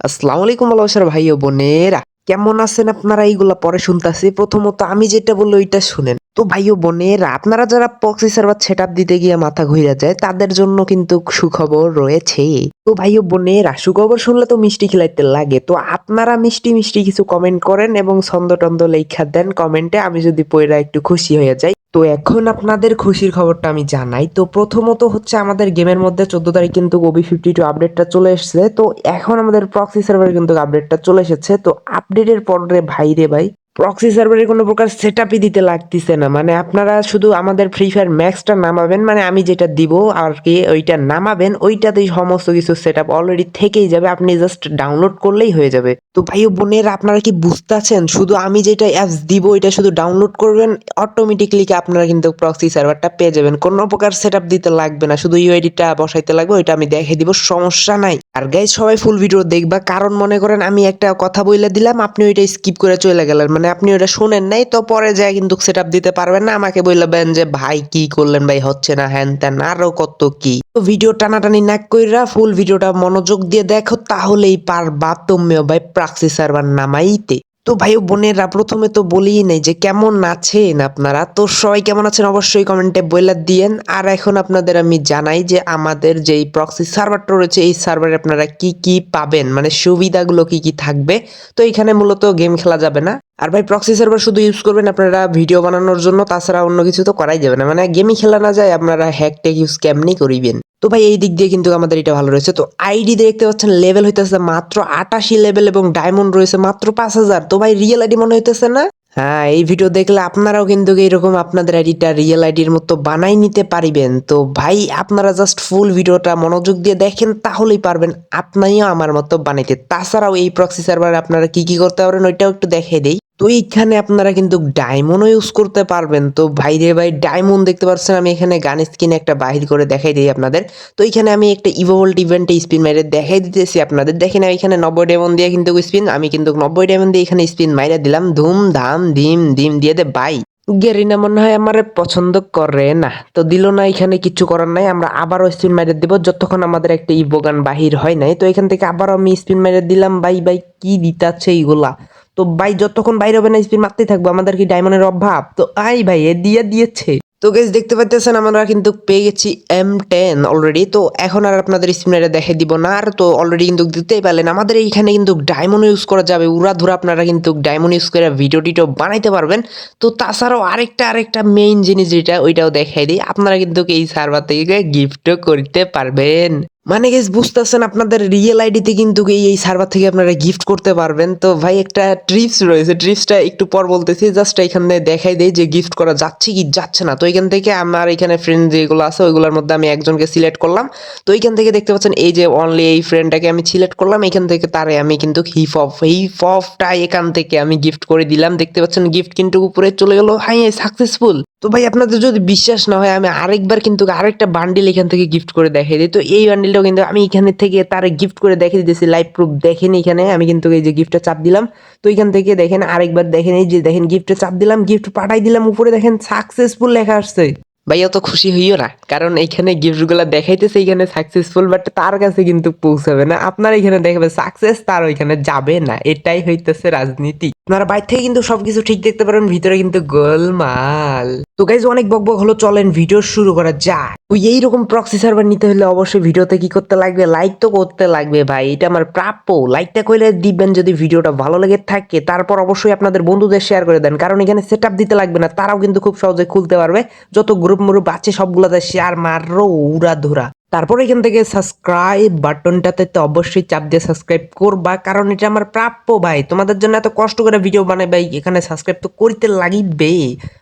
আসসালামু আলাইকুম ভালোবাসার ভাই ও বোনেরা, কেমন আছেন আপনারা? এইগুলা পরে শুনতাছি। প্রথমত আমি যেটা বলল ওইটা শুনেন। তো ভাই ও বোনেরা, আপনারা যারা প্রক্সি সার্ভার সেট দিতে গিয়ে মাথা ঘুরে যায়, তাদের জন্য কিন্তু সুখবর রয়েছে। তো ভাই ও বোনেরা, সুখবর শুনলে তো মিষ্টি খেলাইতে লাগে। তো আপনারা মিষ্টি মিষ্টি কিছু কমেন্ট করেন এবং ছন্দ টন্দ লেখা দেন কমেন্টে আমি যদি পয়রা একটু খুশি হয়ে যাই। তো এখন আপনাদের খুশির খবরটা আমি জানাই। তো প্রথমত হচ্ছে আমাদের গেমের মধ্যে চোদ্দ তারিখ কিন্তু ওবি ফিফটি টু আপডেটটা চলে এসেছে। তো এখন আমাদের প্রক্সি সার্ভারে কিন্তু আপডেটটা চলে এসেছে। তো আপডেটের পরে ভাই রে ভাই প্রক্সি সার্ভারে কোনো প্রকার সেট দিতে লাগতেছে না। মানে আপনারা শুধু আমাদের ফ্রি ফায়ার ম্যাক্সটা নামাবেন মানে আমি যেটা দিব আর কি ওইটা নামাবেন, ওইটাতেই সমস্ত কিছু সেট আপ অলরেডি থেকেই যাবে, আপনি জাস্ট ডাউনলোড করলেই হয়ে যাবে। তো ভাই বোনেরা, আপনারা কি বুঝতে আছেন শুধু আমি যেটা অ্যাপস দিব, ওইটা শুধু ডাউনলোড করবেন অটোমেটিকলি আপনারা কিন্তু প্রক্সি সার্ভারটা পেয়ে যাবেন। কোনো প্রকার সেট আপ দিতে লাগবে না, শুধু ইউআইডিটা বসাইতে লাগবে, ওইটা আমি দেখে দিব, সমস্যা নাই। আর গাইজ সবাই ফুল ভিডিও দেখবা, কারণ মনে করেন আমি একটা কথা বইলে দিলাম, আপনি ওইটা স্কিপ করে চলে গেলেন। মানে আপনি ওটা শোনেন নাই, তো পরে যায় কিন্তু সেট দিতে পারবেন না। আমাকে বললেন যে, ভাই, কি করলেন? ভাই, হচ্ছে না, হ্যান ত্যান, আরও কত কি? তো ভিডিও টানাটানি না কইরা ফুল ভিডিওটা মনোযোগ দিয়ে দেখো, তাহলেই পারবা তুমিও ভাই প্রাক্সি সার্ভার নামাইতে। তো ভাই বোনেরা প্রথমে তো বলিই নাই যে, কেমন আছেন আপনারা? তো সবাই কেমন আছেন অবশ্যই কমেন্টে বইলা দিয়েন। আর এখন আপনাদের আমি জানাই যে, আমাদের যেই প্রক্সি সার্ভারটা রয়েছে, এই সার্ভারে আপনারা কি কি পাবেন? মানে সুবিধাগুলো কি কি থাকবে? তো এখানে মূলত গেম খেলা যাবে না। আর ভাই প্রক্সি সার্ভার শুধু ইউজ করবেন আপনারা ভিডিও বানানোর জন্য, তাছাড়া অন্য কিছু তো করাই যাবে না। মানে গেমই খেলা না যায়, আপনারা হ্যাক টেক ইউজ কেমনি করিবেন? তো ভাই এই দিক দিয়ে কিন্তু আমাদের এটা ভালো রয়েছে। তো আইডি দেখতে পাচ্ছেন লেভেল হইতেছে মাত্র আটাশি লেভেল এবং ডায়মন্ড রয়েছে মাত্র পাঁচ হাজার। তো ভাই রিয়েল আইডি মনে হইতেছে না? হ্যাঁ এই ভিডিও দেখলে আপনারাও কিন্তু এইরকম আপনাদের আইডিটা রিয়েল আইডির মতো বানাই নিতে পারিবেন। তো ভাই আপনারা জাস্ট ফুল ভিডিওটা মনোযোগ দিয়ে দেখেন, তাহলেই পারবেন। আপনিও আমার মতো বানাইতে। তাছাড়াও এই প্রক্সি সার্ভারে আপনারা কি কি করতে পারেন, ওইটাও একটু দেখে দেই। তো এইখানে আপনারা কিন্তু ডায়মন্ডও ইউজ করতে পারবেন। তো ভাই রে ভাই, ডায়মন্ড দেখতে পাচ্ছেন আমি এখানে গান স্কিনে একটা বাহির করে দেখাই দিই আপনাদের। তো এইখানে আমি একটা ইভোল্ট ইভেন্টে স্পিন মাইরে দেখাই দিতেছি আপনাদের। দেখেন আমি এখানে নব্বই ডায়মন্ড দিয়ে কিন্তু স্পিন আমি কিন্তু নব্বই ডায়মন্ড দিয়ে এখানে স্পিন মাইরে দিলাম। ধুম ধাম, ধিম ধিম দিয়ে দে বাই গেরিনা মনে হয় আমার পছন্দ করে, না। তো দিল না, এখানে কিছু করার নাই, আমরা আবারও স্পিন মাইরে দিব, যতক্ষণ আমাদের একটা ইভোগান বাহির হয় নাই। তো এখান থেকে আবারও আমি স্পিন মাইরে দিলাম বাই বাই কি দিতাছে এইগুলা। তো ভাই, যতক্ষণ বাইরে হবে না স্পিন মারতেই থাকব, আমাদের কি ডায়মন্ডের অভাব? তো আই ভাই, এ দিয়ে দিয়েছে। তো গেস দেখতে পাইতেছেন আমরা কিন্তু পেয়ে গেছি এম টেন অলরেডি তো এখন আর আপনাদের স্পিনারে দেখে দিব না, আর তো অলরেডি কিন্তু দিতেই পারলেন, আমাদের এইখানে কিন্তু ডায়মন্ড ইউজ করা যাবে, উড়া ধুরা আপনারা কিন্তু ডায়মন্ড ইউজ করে ভিডিও টিডিও বানাইতে পারবেন। তো তাছাড়াও আরেকটা আরেকটা মেইন জিনিস যেটা, ওইটাও দেখাই দিই, আপনারা কিন্তু এই সার্ভার থেকে গিফটও করতে পারবেন। মানে গেস বুঝতেছেন আপনাদের রিয়েল আইডিতে কিন্তু এই এই সার্ভার থেকে আপনারা গিফট করতে পারবেন। তো ভাই, একটা ট্রিপস রয়েছে। ট্রিপসটা একটু পর বলতেছি জাস্ট এখানে দেখাই দেয় যে গিফট করা যাচ্ছে কি যাচ্ছে না। তো এখান থেকে আমার এখানে ফ্রেন্ড যেগুলো আছে, ওইগুলোর মধ্যে আমি একজনকে সিলেক্ট করলাম। তো এইখান থেকে দেখতে পাচ্ছেন, এই যে অনলি এই ফ্রেন্ডটাকে আমি সিলেক্ট করলাম। এখান থেকে তারে আমি কিন্তু হিপ অফ হিপ অফটা এখান থেকে আমি গিফট করে দিলাম। দেখতে পাচ্ছেন গিফট কিন্তু উপরে চলে গেল। হাই সাকসেসফুল তো ভাই, আপনাদের যদি বিশ্বাস না হয়, আমি আরেকবার কিন্তু আরেকটা বান্ডিল এখান থেকে গিফট করে দেখাই দিই। তো এই বান্ডিলটাও কিন্তু আমি এখানে থেকে তার গিফট করে দেখে দিতেছি লাইভ প্রুফ দেখেন এখানে। আমি কিন্তু এই যে গিফটটা চাপ দিলাম। তো এখান থেকে দেখেন, আরেকবার দেখেন, এই যে দেখেন গিফটে চাপ দিলাম গিফট পাঠাই দিলাম, উপরে দেখেন সাকসেসফুল লেখা আসছে। ভাই, অত খুশি হইও না, কারণ এইখানে গিফটগুলো দেখাইতেছে, এখানে সাকসেসফুল বাট তার কাছে কিন্তু পৌঁছাবে না। আপনার এখানে দেখবে সাকসেস তার ওইখানে যাবে না, এটাই হইতেছে রাজনীতি। আপনারা বাইর থেকে কিন্তু সবকিছু ঠিক দেখতে পারেন, ভিতরে কিন্তু গোলমাল। তো গাইজ অনেক বক বক হলো, চলেন ভিডিও শুরু করা যায় ওই এইরকম প্রক্সি সার্ভার নিতে হলে অবশ্যই ভিডিওতে কি করতে লাগবে? লাইক তো করতে লাগবে ভাই, এটা আমার প্রাপ্য। লাইকটা করলে দিবেন যদি ভিডিওটা ভালো লেগে থাকে, তারপর অবশ্যই আপনাদের বন্ধুদের শেয়ার করে দেন। কারণ এখানে সেট দিতে লাগবে না, তারাও কিন্তু খুব সহজে খুলতে পারবে। যত গ্রুপ মুরুপ আছে, সবগুলোতে শেয়ার মারো উড়া ধুরা তারপর এখান থেকে সাবস্ক্রাইব বাটনটাতে তো অবশ্যই চাপ দিয়ে সাবস্ক্রাইব করবা, কারণ এটা আমার প্রাপ্য ভাই। তোমাদের জন্য এত কষ্ট করে ভিডিও বানাই ভাই, এখানে সাবস্ক্রাইব তো করতে লাগিবে।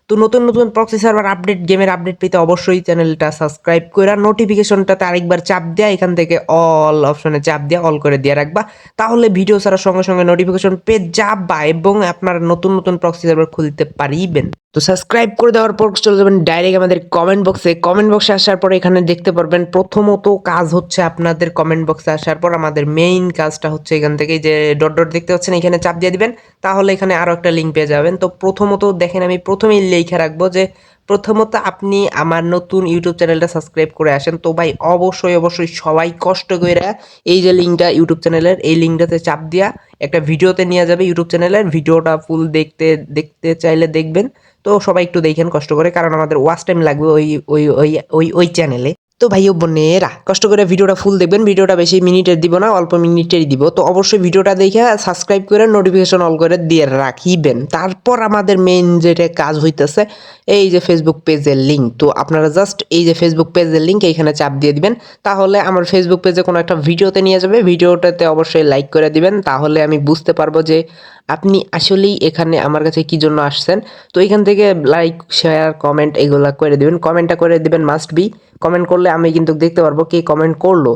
তো নতুন নতুন প্রক্সি সার্ভার আপডেট গেমের আপডেট পেতে অবশ্যই চ্যানেলটা সাবস্ক্রাইব করে নোটিফিকেশনটাতে আরেকবার চাপ দেয়া এখান থেকে অল অপশনে চাপ দিয়ে অল করে দিয়ে রাখবা। তাহলে ভিডিও ছাড়ার সঙ্গে সঙ্গে নোটিফিকেশন পেয়ে যাবা এবং আপনারা নতুন নতুন প্রক্সি সার্ভার খুলতে পারিবেন। তো সাবস্ক্রাইব করে দেওয়ার পর চলে যাবেন ডাইরেক্ট আমাদের কমেন্ট বক্সে কমেন্ট বক্সে আসার পরে এখানে দেখতে পারবেন প্রথম প্রথমত কাজ হচ্ছে আপনাদের কমেন্ট বক্সে আসার পর আমাদের মেইন কাজটা হচ্ছে এখান থেকে যে ডট ডট দেখতে পাচ্ছেন, এখানে চাপ দিয়ে দিবেন, তাহলে এখানে আরও একটা লিঙ্ক পেয়ে যাবেন। তো প্রথমত দেখেন, আমি প্রথমেই লিখে রাখব যে প্রথমত আপনি আমার নতুন ইউটিউব চ্যানেলটা সাবস্ক্রাইব করে আসেন। তো ভাই, অবশ্যই অবশ্যই সবাই কষ্ট করে এই যে লিঙ্কটা ইউটিউব চ্যানেলের, এই লিঙ্কটাতে চাপ দিয়া একটা ভিডিওতে নিয়ে যাবে ইউটিউব চ্যানেলের। ভিডিওটা ফুল দেখতে দেখতে চাইলে দেখবেন। তো সবাই একটু দেখেন কষ্ট করে, কারণ আমাদের ওয়াচ টাইম লাগবে ওই ওই ওই ওই ওই চ্যানেলে তো ভাই বোনেরা, কষ্ট করে ভিডিওটা ফুল দেখবেন, ভিডিওটা বেশি মিনিটের দিব না, অল্প মিনিটেরই দিব। তো অবশ্যই ভিডিওটা দেখে সাবস্ক্রাইব করে নোটিফিকেশন অল করে দিয়ে রাখিবেন। তারপর আমাদের মেইন যেটা কাজ হইতেছে, এই যে ফেসবুক পেজের লিঙ্ক তো আপনারা জাস্ট এই যে ফেসবুক পেজের লিঙ্ক এইখানে চাপ দিয়ে দিবেন। তাহলে আমার ফেসবুক পেজে কোনো একটা ভিডিওতে নিয়ে যাবে, ভিডিওটাতে অবশ্যই লাইক করে দিবেন। তাহলে আমি বুঝতে পারব যে আপনি আসলেই এখানে আমার কাছে কি জন্য আসছেন। তো এখান থেকে লাইক শেয়ার কমেন্ট এগুলা করে দিবেন। কমেন্টটা করে দিবেন মাস্ট বি কমেন্ট করলে আমি কিন্তু দেখতে পারব কে কমেন্ট করল।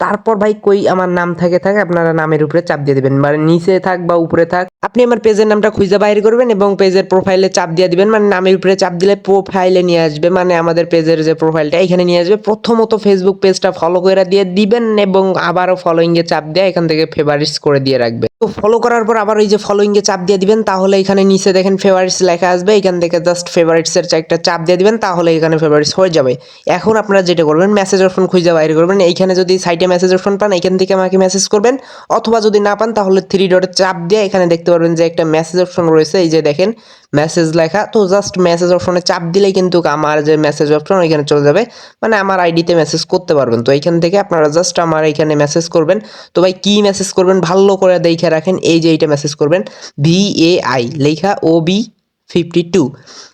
তারপর ভাই কই আমার নাম থাকে থাকে আপনারা নামের উপরে চাপ দিয়ে দিবেন। মানে নিচে থাক বা উপরে থাক, আপনি আমার পেজের নামটা খুঁজে বাইরে করবেন এবং পেজের প্রোফাইলে চাপ দিয়ে দিবেন। মানে নামের উপরে চাপ দিলে প্রোফাইলে নিয়ে আসবে। মানে আমাদের পেজের যে প্রোফাইলটা এখানে নিয়ে আসবে। প্রথমত ফেসবুক পেজটা ফলো করে দিয়ে দিবেন এবং আবারও ফলোইং এ চাপ দিয়ে এখান থেকে ফেভারিটস করে দিয়ে রাখবে তো ফলো করার পর আবার ওই যে ফলোইং এ চাপ দিয়ে দিবেন, তাহলে এখানে নিচে দেখেন ফেভারিটস লেখা আসবে, এখান থেকে জাস্ট ফেভারিটস এর একটা চাপ দিয়ে দিবেন, তাহলে এখানে ফেভারিটস হয়ে যাবে। এখন আপনারা যেটা করবেন মেসেজ অপশন খুঁজে বাইরে করবেন, এইখানে যদি সাইটে মেসেজ অপশন পান এখান থেকে আমাকে মেসেজ করবেন, অথবা যদি না পান, তাহলে থ্রি ডটে চাপ দিয়ে এখানে দেখতে পারবেন যে একটা মেসেজ অপশন রয়েছে, এই যে দেখেন মেসেজ লেখা, তো জাস্ট মেসেজ অপশনে চাপ দিলেই কিন্তু আমার যে মেসেজ অপশন ওইখানে চলে যাবে মানে আমার আইডিতে মেসেজ করতে পারবেন। তো এইখান থেকে আপনারা জাস্ট আমার এখানে মেসেজ করবেন। তো ভাই কি মেসেজ করবেন, ভালো করে দেখে রাখেন এই যে এইটা মেসেজ করবেন ভি এ আই লেখা ও বি ফিফটি টু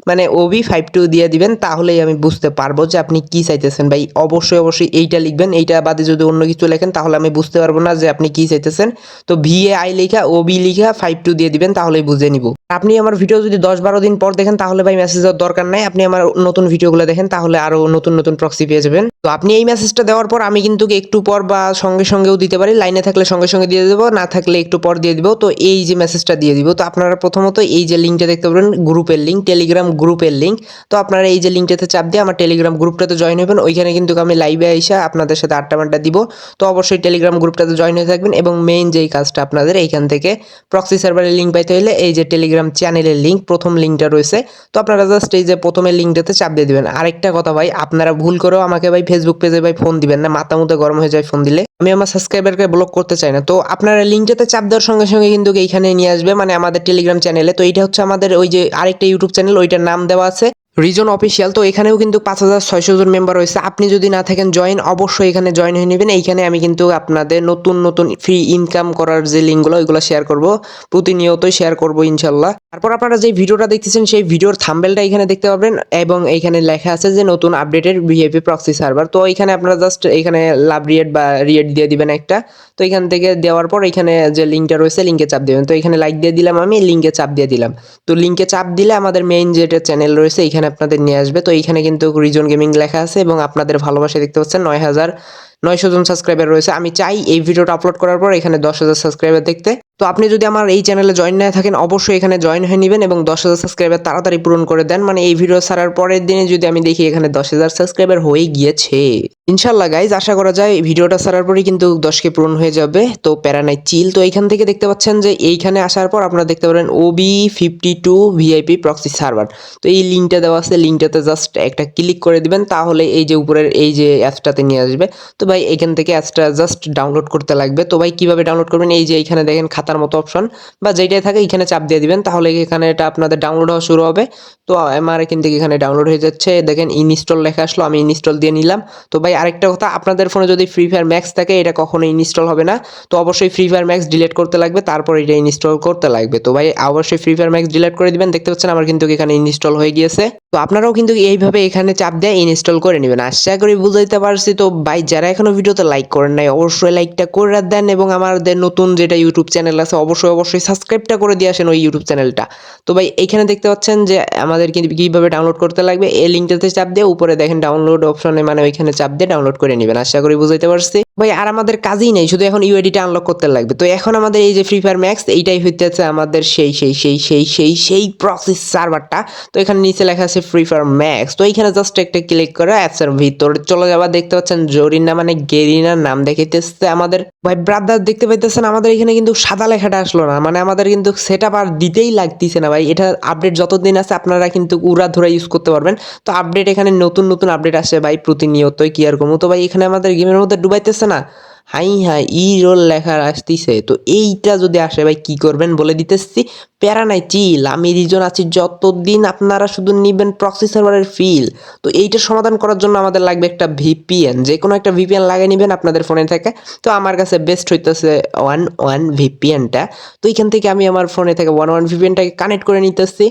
মানে ওবি ফাইভ টু দিয়ে দিবেন, তাহলেই আমি বুঝতে পারব যে আপনি কি চাইতেছেন। ভাই, অবশ্যই অবশ্যই এইটা লিখবেন, এইটা বাদে যদি অন্য কিছু লেখেন, তাহলে আমি বুঝতে পারব না যে আপনি কি চাইতেছেন। তো ভি এ আই লেখা ওবি লিখা ফাইভ টু দিয়ে দিবেন, তাহলেই বুঝে নিব। আপনি আমার ভিডিও যদি দশ বারো দিন পর দেখেন, তাহলে ভাই মেসেজ দেওয়ার দরকার নাই। আপনি আমার নতুন ভিডিওগুলো দেখেন, তাহলে আরও নতুন নতুন প্রক্সি পেয়ে যাবেন। তো আপনি এই মেসেজটা দেওয়ার পর আমি কিন্তু একটু পর বা সঙ্গে, সঙ্গেও দিতে পারি। লাইনে থাকলে সঙ্গে সঙ্গে দিয়ে দেবো, না থাকলে একটু পর দিয়ে দিব। তো এই যে মেসেজটা দিয়ে দিব, তো আপনারা প্রথমত এই যে লিঙ্কটা দেখতে পাবেন গ্রুপের লিঙ্ক টেলিগ্রাম গ্রুপের লিঙ্ক তো আপনারা এই যে লিঙ্কটাতে চাপ দিয়ে আমার টেলিগ্রাম গ্রুপটাতে জয়েন হবেন। ওইখানে কিন্তু আমি লাইভে আইসা আপনাদের সাথে আটটা মানটা দিব। তো অবশ্যই টেলিগ্রাম গ্রুপটাতে জয়েন হয়ে থাকবেন এবং মেইন যেই কাজটা আপনাদের এইখান থেকে প্রক্সি সার্ভারের লিঙ্ক পাইতে হলে এই যে টেলিগ্রাম চ্যানেলের লিঙ্ক প্রথম লিঙ্কটা রয়েছে। তো আপনারা জাস্ট এই যে প্রথমের লিঙ্কটাতে চাপ দিয়ে দিবেন। আরেকটা কথা ভাই, আপনারা ভুল করেও আমাকে ভাই ফেসবুক পেজে ভাই ফোন দিবেন না। মাথা মতো গরম হয়ে যায় ফোন দিলে। আমি আমার সাবস্ক্রাইবারকে ব্লক করতে চাই না। তো আপনারা লিঙ্কটাতে চাপ দেওয়ার সঙ্গে সঙ্গে কিন্তু এইখানে নিয়ে আসবে। মানে আমাদের টেলিগ্রাম চ্যানেলে তো এইটা হচ্ছে আমাদের ওই যে আরেকটা ইউটিউব চ্যানেল ওইটার নাম দেওয়া আছে। রিজন অফিসিয়াল তো এখানেও কিন্তু পাঁচ হাজার ছয়শো জন মেম্বার রয়েছে। আপনি যদি না থাকেন জয়েন অবশ্যই এখানে জয়েন হয়ে নেবেন। এইখানে আমি কিন্তু আপনাদের নতুন নতুন ফ্রি ইনকাম করার যে লিঙ্কগুলো ওইগুলো শেয়ার করব। প্রতিনিয়তই শেয়ার করব ইনশাল্লাহ তারপর আপনারা যে ভিডিওটা দেখতেছেন, সেই ভিডিওর থাম্বেলটা এখানে দেখতে পাবেন এবং এইখানে লেখা আছে যে নতুন আপডেটের ভিআইপি প্রক্সি সার্ভার তো এখানে আপনারা জাস্ট এখানে লাভ রিয়েট বা রিয়েট দিয়ে দিবেন একটা। তো এখান থেকে দেওয়ার পর এখানে যে লিঙ্কটা রয়েছে লিঙ্কে চাপ দেবেন। তো এখানে লাইক দিয়ে দিলাম আমি লিঙ্কে চাপ দিয়ে দিলাম। তো লিঙ্কে চাপ দিলে আমাদের মেইন যেটা চ্যানেল রয়েছে, এখানে আপনাদের নিয়ে আসবে। তো এইখানে কিন্তু রিজন গেমিং লেখা আছে এবং আপনাদের ভালোবাসা দেখতে পাচ্ছেন নয় হাজার নয়শো জন সাবস্ক্রাইবার রয়েছে। আমি চাই এই ভিডিওটা আপলোড করার পর এখানে দশ হাজার সাবস্ক্রাইবার দেখতে। তো আপনি যদি আমার এই চ্যানেলে জয়েন না থাকেন, অবশ্যই এখানে জয়েন হয়ে নেবেন এবং দশ হাজার সাবস্ক্রাইবার তাড়াতাড়ি পূরণ করে দেন। মানে এই ভিডিও ছাড়ার পরের দিনে যদি আমি দেখি এখানে দশ হাজার সাবস্ক্রাইবার হয়ে গিয়েছে। ইনশাল্লাহ গাইজ আশা করা যায় ভিডিওটা ছাড়ার পরেই কিন্তু দশকে পূরণ হয়ে যাবে। তো প্যারানাই চিল, তো এইখান থেকে দেখতে পাচ্ছেন যে এইখানে আসার পর আপনারা দেখতে পারেন OB fifty two VIP proxy server তো এই লিঙ্কটা দেওয়া আছে লিঙ্কটাতে জাস্ট একটা ক্লিক করে দিবেন, তাহলে এই যে উপরের এই যে অ্যাপসটাতে নিয়ে আসবে। তো ভাই এখান থেকে অ্যাপসটা জাস্ট ডাউনলোড করতে লাগবে। তো ভাই কীভাবে ডাউনলোড করবেন? এই যে এইখানে দেখেন খাতার মতো অপশন বা যেটাই থাকে এখানে চাপ দিয়ে দিবেন। তাহলে এখানে এটা আপনাদের ডাউনলোড হওয়া শুরু হবে। তো আমার এখান থেকে এখানে ডাউনলোড হয়ে যাচ্ছে। দেখেন ইনস্টল লেখা আসলো, আমি ইনস্টল দিয়ে নিলাম। তো ভাই আরেকটা কথা, আপনাদের ফোনে যদি ফ্রি ফায়ার ম্যাক্স থাকে, এটা কখনো ইনস্টল হবে না। তো অবশ্যই ফ্রি ফায়ার ম্যাক্স ডিলিট করতে লাগবে। তারপর এটা ইনস্টল করতে লাগবে। তো ভাই অবশ্যই ফ্রি ফায়ার ম্যাক্স ডিলিট করে দিবেন। দেখতে পাচ্ছেন, আমার কিন্তু এখানে ইনস্টল হয়ে গিয়েছে। তো আপনারাও কিন্তু এইভাবে এখানে চাপ দিয়ে ইনস্টল করে নেবেন। আশা করি বুঝাইতে পারছি। তো ভাই, যারা এখনও ভিডিওতে লাইক করেন নাই, অবশ্যই লাইকটা করে দেন এবং আমাদের নতুন যেটা ইউটিউব চ্যানেল আছে, অবশ্যই অবশ্যই সাবস্ক্রাইবটা করে দিয়ে আসেন ওই ইউটিউব চ্যানেলটা তো ভাই, এখানে দেখতে পাচ্ছেন যে আমাদের কিন্তু কীভাবে ডাউনলোড করতে লাগবে, এই লিঙ্কটাতে চাপ দিয়ে উপরে দেখেন ডাউনলোড অপশনে মানে ওইখানে চাপ দিয়ে ডাউনলোড করে নেবেন। আশা করি বুঝাইতে পারছি। ভাই, আর আমাদের কাজই নেই, শুধু এখন ইউআইডিটা আনলক করতে লাগবে। তো এখন আমাদের এই যে ফ্রি ফায়ার ম্যাক্স এইটাই হইতেছে আমাদের সেই সেই সেই সেই সেই সেই প্রসেস সার্ভারটা তো এখানে নিচে লেখা আছে ফ্রি ফায়ার ম্যাক্স তো এইখানে জাস্ট একটা ক্লিক করে অ্যাপসের ভিতরে চলে যাওয়া দেখতে পাচ্ছেন জরিনা মানে গেরিনার নাম দেখাইতেছে আমাদের। ভাই ব্রাদার দেখতে পাইতেছেন, আমাদের এখানে কিন্তু সাদা লেখাটা আসলো না মানে আমাদের কিন্তু সেটা আর দিতেই লাগতেছে না ভাই। এটা আপডেট যতদিন আছে, আপনারা কিন্তু উড়া ধরে ইউজ করতে পারবেন। তো আপডেট এখানে নতুন নতুন আপডেট আসে ভাই প্রতিনিয়তই, কি আর কমু। তো ভাই, এখানে আমাদের গেমের মধ্যে ডুবাইতেছে না? হাই হাই, ই রোল লেখা আসতেছে। তো এইটা যদি আসে ভাই, কি করবেন বলে দিতেছি। প্যারা নাই, চিল। আমি রিজন আছি, যতদিন আপনারা শুধু নিবেন প্রক্সি সার্ভারের ফিল তো এইটার সমাধান করার জন্য আমাদের লাগবে একটা ভিপিএন যে কোনো একটা ভিপিএন লাগিয়ে নেবেন আপনাদের ফোনে থেকে। তো আমার কাছে বেস্ট হইতেছে ওয়ান ওয়ান ভিপিএনটা তো এইখান থেকে আমি আমার ফোনে থেকে ওয়ান ওয়ান ভিপিএনটাকে কানেক্ট করে নিতেছি।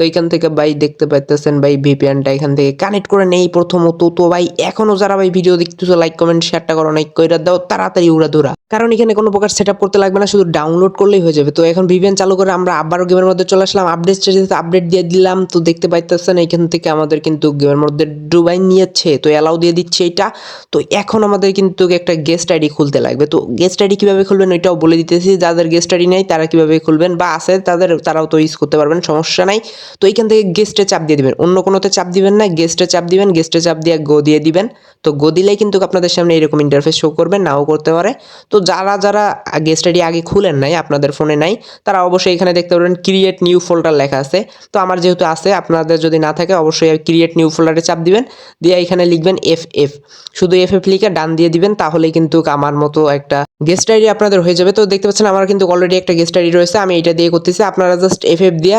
তো এইখান থেকে ভাই দেখতে পাইতেছেন ভাই ভিপিএনটা এখান থেকে কানেক্ট করে নেই প্রথমত। তো ভাই, এখনও যারা ভাই ভিডিও দেখতেছো লাইক কমেন্ট শেয়ারটা করো লাইক কইরা দাও, তাড়াতাড়ি উড়া দৌড়া কারণ এখানে কোনো প্রকার সেট করতে লাগবে না, শুধু ডাউনলোড করলেই হয়ে যাবে। তো এখন ভিপিএন চালু করে আমরা আবারও গেমের মধ্যে চলে আসলাম। আপডেট স্টেজে আপডেট দিয়ে দিলাম। তো দেখতে পাইতেছেন, এখান থেকে আমাদের কিন্তু গেমের মধ্যে ডুবাই নিয়েছে। তো অ্যালাউ দিয়ে দিচ্ছে এটা। তো এখন আমাদের কিন্তু একটা গেস্ট আইডি খুলতে লাগবে। তো গেস্ট আইডি কীভাবে খুলবেন, ওইটাও বলে দিতেছি। যাদের গেস্ট আইডি নেই, তারা কীভাবে খুলবেন, বা আছে, তাদের, তারাও তো ইউজ করতে পারবেন, সমস্যা নাই। তো এইখান থেকে গেস্টে চাপ দিয়ে দিবেন। অন্য কোনোতে চাপ দিবেন না গেস্টে চাপ দিবেন গেস্টে চাপ দিয়ে গো দিয়ে দিবেন। তো গো দিলেই কিন্তু আপনাদের সামনে এরকম ইন্টারফেস শো করবে, নাও করতে পারে। তো যারা যারা গেস্ট আইডি আগে খুলেন নাই, আপনাদের ফোনে নাই, তারা অবশ্যই এখানে দেখতে পারবেন ক্রিয়েট নিউ ফোল্ডার লেখা আছে। তো আমার যেহেতু আছে, আপনাদের যদি না থাকে অবশ্যই ক্রিয়েট নিউ ফোল্ডারে চাপ দিবেন। দিয়ে এখানে লিখবেন এফ এফ শুধু এফ এফ লিখে ডান দিয়ে দিবেন, তাহলে কিন্তু আমার মতো একটা গেস্ট আইডি আপনাদের হয়ে যাবে। তো দেখতে পাচ্ছেন, আমার কিন্তু অলরেডি একটা গেস্ট আইডি রয়েছে, আমি এটা দিয়ে করতেছি। আপনারা জাস্ট এফ এফ দিয়ে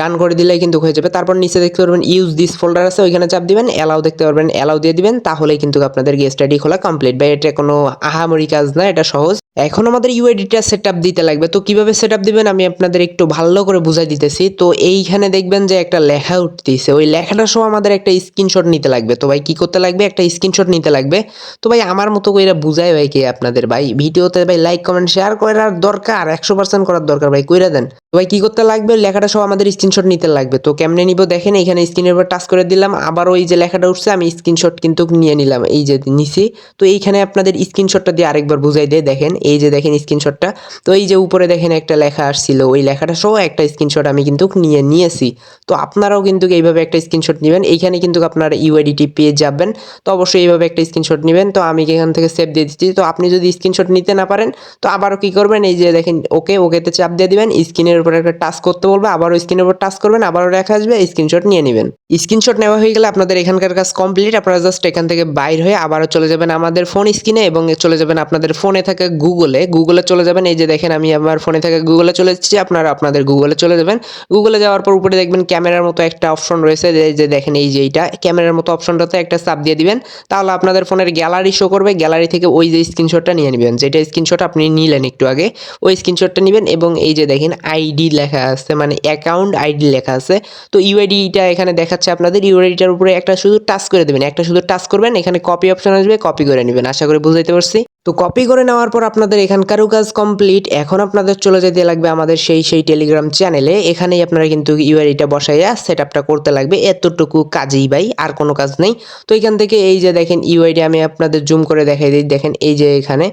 ডান করে দিলেই কিন্তু হয়ে যাবে। তারপর নিচে দেখতে পারবেন ইউজ দিস ফোল্ডার আছে, ওইখানে চাপ দিবেন অ্যালাউ দেখতে পারবেন অ্যালাউ দিয়ে দিবেন, তাহলেই কিন্তু আপনাদের গেস্ট আইডি খোলা কমপ্লিট বা এটা কোনো আহামরি কাজ না, এটা সহজ। এখন আমাদের ইউআইডিটা সেট আপ দিতে লাগবে। তো কীভাবে সেট আপ দিবেন আমি আপনাদের একটু ভালো করে বুঝাই দিতেছি। তো এইখানে দেখবেন যে একটা লেখা উঠতেছে। ওই লেখাটা সহ আমাদের একটা স্ক্রিনশট নিতে লাগবে। তো ভাই কি করতে লাগবে? একটা স্ক্রিনশট নিতে লাগবে। তো ভাই আমার মতো করে বুঝাই ভাই কি আপনাদের ভাই? ভিডিওতে ভাই লাইক কমেন্ট শেয়ার করার দরকার। একশো পার্সেন্ট করার দরকার ভাই, কইরা দেন। তো ভাই কি করতে লাগবে? লেখাটা সহ আমাদের স্ক্রিনশট নিতে লাগবে। তো কেমনে নিব? দেখেন এখানে স্ক্রিনের উপর টাচ করে দিলাম। আবার ওই যে লেখাটা উঠছে, আমি স্ক্রিনশট কিন্তু নিয়ে নিলাম। এই যে নিছি। তো এইখানে আপনাদের স্ক্রিনশটটা দিয়ে আরেকবার বুঝাই দিয়ে দেখেন এই যে দেখেন স্ক্রিনশটটা তো এই যে উপরে দেখেন একটা লেখা আসছিল, ওই লেখাটা সহ একটা স্ক্রিনশট আমি কিন্তু নিয়ে নিয়েছি। তো আপনারাও কিন্তু এইভাবে একটা স্ক্রিনশট নেবেন, এইখানে কিন্তু আপনারা ইউআইডিটি পেয়ে যাবেন, তো অবশ্যই এইভাবে একটা স্ক্রিনশট নেবেন, তো আমি এখান থেকে সেভ দিয়ে দিচ্ছি? তো আপনি যদি স্ক্রিনশট নিতে না পারেন, তো আবারও কি করবেন, এই যে দেখেন ওকে ওকেতে চাপ দিয়ে দিবেন স্ক্রিনের উপর একটা টাচ করতে বলবে, আবারও স্ক্রিনের উপর টাচ করবেন, আবারও রেখা আসবে স্ক্রিনশট নিয়ে নেবেন। স্ক্রিনশট নেওয়া হয়ে গেলে আপনাদের এখানকার কাজ কমপ্লিট আপনারা জাস্ট এখান থেকে বাইর হয়ে আবারও চলে যাবেন আমাদের ফোন স্ক্রিনে এবং চলে যাবেন আপনাদের ফোনে থাকা গুগলে গুগলে চলে যাবেন, এই যে দেখেন আমি আমার ফোনে থাকা গুগলে চলে এসেছি, আপনারা আপনাদের গুগলে চলে যাবেন। গুগলে যাওয়ার পর উপরে দেখবেন ক্যামেরার মতো একটা অপশন রয়েছে, যে দেখেন এই যে এইটা, ক্যামেরার মতো অপশনটাতে একটা সাপ দিয়ে দিবেন। তাহলে আপনাদের ফোনের গ্যালারি শো করবে গ্যালারি থেকে ওই যে স্ক্রিনশটটা নিয়ে নেবেন। যেটা স্ক্রিনশট আপনি নিলেন একটু আগে, ওই স্ক্রিনশটটা নেবেন এবং এই যে দেখেন আইডি লেখা আছে মানে অ্যাকাউন্ট আইডি লেখা আছে। তো ইউআইডিটা এখানে দেখাচ্ছে আপনাদের ইউআইডিটার উপরে একটা শুধু টাচ করে দেবেন, একটা শুধু টাচ করবেন, এখানে কপি অপশন আসবে কপি করে নেবেন। আশা করি বুঝাইতে পারছি? তো কপি করে নেওয়ার পর আপনাদের এখানকারও কাজ কমপ্লিট এখন আপনাদের চলে যেতে লাগবে আমাদের সেই সেই টেলিগ্রাম চ্যানেলে এখানেই আপনারা কিন্তু ইউআইডিটা বসাইয়া সেট আপটা করতে লাগবে। এতটুকু কাজেই ভাই, আর কোনো কাজ নেই। তো এখান থেকে এই যে দেখেন ইউআইডি আমি আপনাদের জুম করে দেখাই দিই। দেখেন এই যে এখানে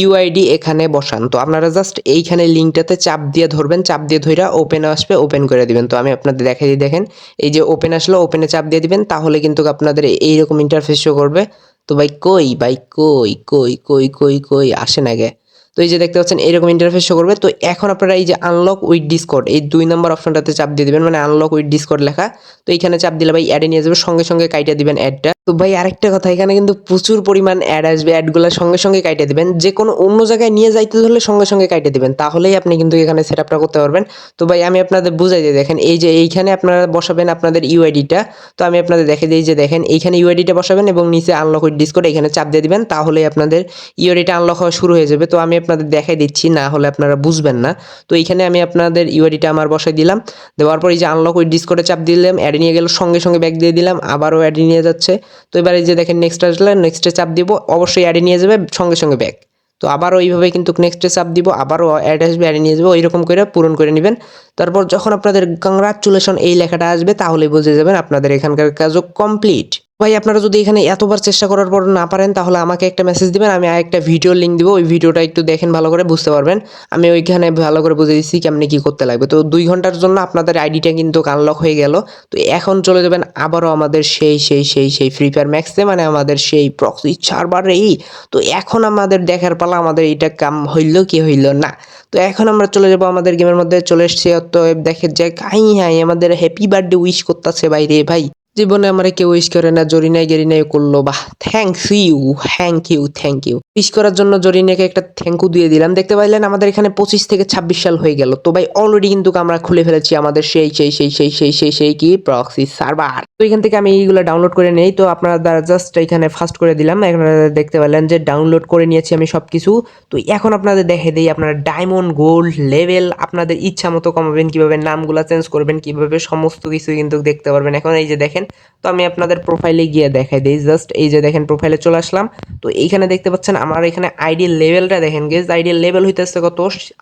ইউআইডি এখানে বসান। তো আপনারা জাস্ট এইখানে লিঙ্কটাতে চাপ দিয়ে ধরবেন। চাপ দিয়ে ধইরা ওপেন আসবে ওপেন করে দিবেন। তো আমি আপনাদের দেখাই দিই, দেখেন। এই যে ওপেন আসলো ওপেনে চাপ দিয়ে দিবেন। তাহলে কিন্তু আপনাদের এইরকম ইন্টারফেস শো করবে। তো ভাই কই? ভাই কই কই কই কই কই আসে না গে তো এই যে দেখতে পাচ্ছেন, এরকম ইন্টারফেস শো করবে। তো এখন আপনারা এই যে আনলক উইথ ডিসকোড এই দুই নম্বর অপশনটাতে চাপ দিয়ে দিবেন মানে আনলক উইথ ডিসকোড লেখা। তো এইখানে চাপ দিলে ভাই অ্যাডে নিয়ে যাবে, সঙ্গে সঙ্গে কাইটা দিবেন অ্যাডটা তো ভাই আরেকটা কথা, এখানে কিন্তু প্রচুর পরিমাণ অ্যাড আসবে অ্যাডগুলো সঙ্গে সঙ্গে কাইটে দিবেন। যে কোনো অন্য জায়গায় নিয়ে যাইতে হলে সঙ্গে সঙ্গে কাইটে দিবেন, তাহলেই আপনি কিন্তু এখানে সেট আপটা করতে পারবেন। তো ভাই আমি আপনাদের বুঝাই দিই, দেখেন এই যে এইখানে আপনারা বসাবেন আপনাদের ইউআইডিটা তো আমি আপনাদের দেখে দিই যে, দেখেন এইখানে ইউআইডিটা বসাবেন এবং নিচে আনলক উইথ ডিসকোড এখানে চাপ দিয়ে দিবেন, তাহলেই আপনাদের ইউআইডিটা আনলক হওয়া শুরু হয়ে যাবে। তো আমি আপনাদের দেখাই দিচ্ছি, না হলে আপনারা বুঝবেন না। তো এইখানে আমি আপনাদের ইউআইডিটা আমার বসাই দিলাম। দেওয়ার পর এই যে আনলক ওই ডিসকোডে চাপ দিলাম অ্যাড নিয়ে গেল, সঙ্গে সঙ্গে ব্যাক দিয়ে দিলাম, আবারও অ্যাড নিয়ে যাচ্ছে। তো এবার এই যে দেখেন নেক্সট আসলে নেক্সটে চাপ দিব, অবশ্যই অ্যাডে নিয়ে যাবে, সঙ্গে সঙ্গে ব্যাক তো আবারও এইভাবে কিন্তু নেক্সটে চাপ দিব, আবারও অ্যাড আসবে অ্যাডে নিয়ে যাবে, ওইরকম করে পূরণ করে নেবেন। তারপর যখন আপনাদের কংগ্রাচুলেশন এই লেখাটা আসবে, তাহলেই বুঝে যাবেন আপনাদের এখানকার কাজও কমপ্লিট ভাই, আপনারা যদি এখানে এতবার চেষ্টা করার পর না পারেন, তাহলে আমাকে একটা মেসেজ দিবেন, আমি আরেকটা ভিডিও লিঙ্ক দিব, ওই ভিডিওটা একটু দেখেন, ভালো করে বুঝতে পারবেন। আমি ওইখানে ভালো করে বুঝে দিচ্ছি কেমনি কী করতে লাগবে। তো দুই ঘণ্টার জন্য আপনাদের আইডিটা কিন্তু আনলক হয়ে গেল। তো এখন চলে যাবেন আবারও আমাদের সেই সেই সেই সেই ফ্রি ফায়ার ম্যাক্সে মানে আমাদের সেই প্রক্সি সার্ভারেই তো এখন আমাদের দেখার পালা, আমাদের এইটা কাম হইল কি হইল না। তো এখন আমরা চলে যাব আমাদের গেমের মধ্যে, চলে এসছি তো দেখে যে হাই হাই, আমাদের হ্যাপি বার্থডে উইশ করতেছে বাইরে ভাই। জীবনে আমার কেউ উইশ করে না জরিনাই গেরিনাই করল, বাহ thank you thank you thank you wish করার জন্য জরিনাকে একটা থ্যাংক দিয়ে দিলাম। দেখতে পাইলেন আমাদের এখানে পঁচিশ থেকে ছাব্বিশ সাল হয়ে গেল। তো ভাই অলরেডি কিন্তু আমরা খুলে ফেলেছি আমাদের সেই সেই সেই সেই সেই সেই সেই কি প্রক্সি সার্ভার তো এখান থেকে আমি এইগুলো ডাউনলোড করে নেই। তো আপনারা জাস্ট এখানে ফার্স্ট করে দিলাম। আপনারা দেখতে পেলেন যে ডাউনলোড করে নিয়েছি আমি সব কিছু তো এখন আপনাদের দেখে দিই, আপনারা ডায়মন্ড গোল্ড লেভেল আপনাদের ইচ্ছা মতো কমাবেন, কীভাবে নামগুলো চেঞ্জ করবেন, কীভাবে সমস্ত কিছু কিন্তু দেখতে পারবেন। এখন এই যে দেখেন তো আমি আপনাদের প্রোফাইলে গিয়ে দেখাই দিই। জাস্ট এই যে দেখেন প্রোফাইলে চলে আসলাম। তো এইখানে দেখতে পাচ্ছেন আমার এখানে আইডি লেভেলটা দেখেন গেস আইডি লেভেল হইতেছে কত?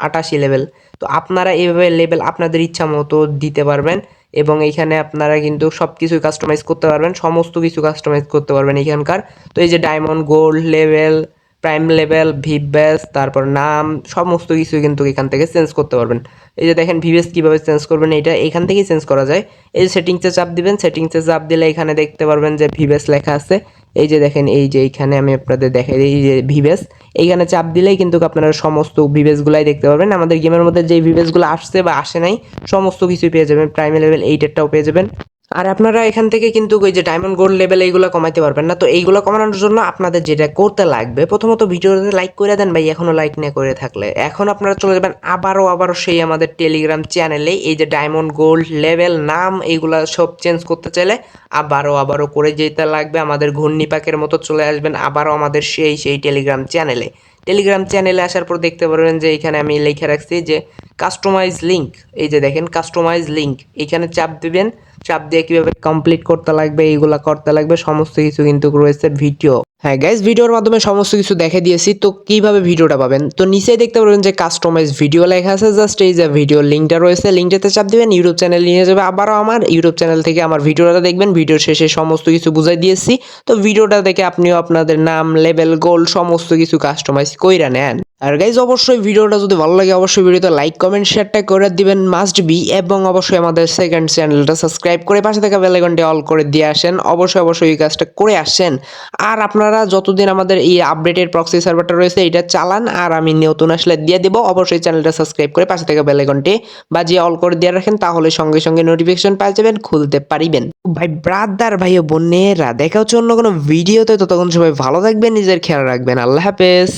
আটাশি লেভেল তো আপনারা এইভাবে লেভেল আপনাদের ইচ্ছা মতো দিতে পারবেন এবং এইখানে আপনারা কিন্তু সব কিছুই কাস্টমাইজ করতে পারবেন। সমস্ত কিছু কাস্টমাইজ করতে পারবেন এখানকার তো এই যে diamond gold level prime level ভিভ্যাস তারপর নাম, সমস্ত কিছু কিন্তু এখান থেকে চেঞ্জ করতে পারবেন। এই যে দেখেন ভিভেস কীভাবে চেঞ্জ করবেন এটা এখান থেকেই চেঞ্জ করা যায়। এই যে সেটিংসে চাপ দিবেন সেটিংসে চাপ দিলে এখানে দেখতে পারবেন যে ভিভেস লেখা আছে। এই যে দেখেন, এই যে এইখানে আমি আপনাদের দেখাই এই যে ভিভেস এইখানে চাপ দিলেই কিন্তু আপনারা সমস্ত ভিভেসগুলাই দেখতে পারবেন। আমাদের গেমের মধ্যে যে ভিভেসগুলো আসছে বা আসে নাই, সমস্ত কিছুই পেয়ে যাবেন। প্রাইম লেভেল এইটেরটাও পেয়ে যাবেন। আর আপনারা এখান থেকে কিন্তু ওই যে ডায়মন্ড গোল্ড লেভেল এইগুলো কমাইতে পারবেন না। তো এইগুলো কমানোর জন্য আপনাদের যেটা করতে লাগবে, প্রথমত ভিডিওতে লাইক করে দেন ভাই, এখনও লাইক না করে থাকলে। এখন আপনারা চলে যাবেন আবারও আবারও সেই আমাদের টেলিগ্রাম চ্যানেলে এই যে ডায়মন্ড গোল্ড লেভেল নাম এইগুলা সব চেঞ্জ করতে চাইলে আবারও আবারও করে যেতে লাগবে। আমাদের ঘূর্ণিপাকের মতো চলে আসবেন আবারও আমাদের সেই সেই টেলিগ্রাম চ্যানেলে টেলিগ্রাম চ্যানেলে আসার পর দেখতে পারবেন যে এখানে আমি লিখে রাখছি যে কাস্টমাইজ লিঙ্ক এই যে দেখেন কাস্টমাইজ লিঙ্ক এখানে চাপ দিবেন, চাপ দিয়ে কীভাবে কমপ্লিট করতে লাগবে, এইগুলা করতে লাগবে, সমস্ত কিছু কিন্তু রয়েছে ভিডিও হ্যাঁ গাইজ ভিডিওর মাধ্যমে সমস্ত কিছু দেখে দিয়েছি। তো কীভাবে ভিডিওটা পাবেন? তো নিচেই দেখতে পারবেন যে কাস্টমাইজ ভিডিও লেখা আছে। জাস্ট এই যে ভিডিও লিঙ্কটা রয়েছে লিঙ্কটাতে চাপ দেবেন ইউটিউব চ্যানেল নিয়ে যাবে। আবারও আমার ইউটিউব চ্যানেল থেকে আমার ভিডিওটা দেখবেন। ভিডিও শেষে সমস্ত কিছু বুঝাই দিয়েছি। তো ভিডিওটা দেখে আপনিও আপনাদের নাম লেভেল গোল সমস্ত কিছু কাস্টমাইজ কইরা নেন। আর গাইজ অবশ্যই ভিডিওটা যদি ভালো লাগে, অবশ্যই ভিডিওতে লাইক কমেন্ট শেয়ারটা করে দিবেন মাস্ট বি এবং অবশ্যই আমাদের সেকেন্ড চ্যানেলটা সাবস্ক্রাইব করে পাশে থাকা বেলাইকনটি অল করে দিয়ে আসেন। অবশ্যই অবশ্যই এই কাজটা করে আসেন। আর আপনারা যতদিন আমাদের এই আপডেটের প্রক্সি সার্ভারটা রয়েছে, এটা চালান, আর আমি নতুন আসলে দিয়ে দেবো, অবশ্যই চ্যানেলটা সাবস্ক্রাইব করে পাশে থাকা বেলাইকনটি বাজিয়ে অল করে দিয়ে রাখেন, তাহলে সঙ্গে সঙ্গে নোটিফিকেশন পাই যাবেন, খুলতে পারিবেন। ভাই ব্রাদার ভাই ও বোনেরা, দেখা হচ্ছে অন্য কোনো ভিডিওতে ততক্ষণ সবাই ভালো থাকবেন, নিজের খেয়াল রাখবেন। আল্লাহ হাফেজ।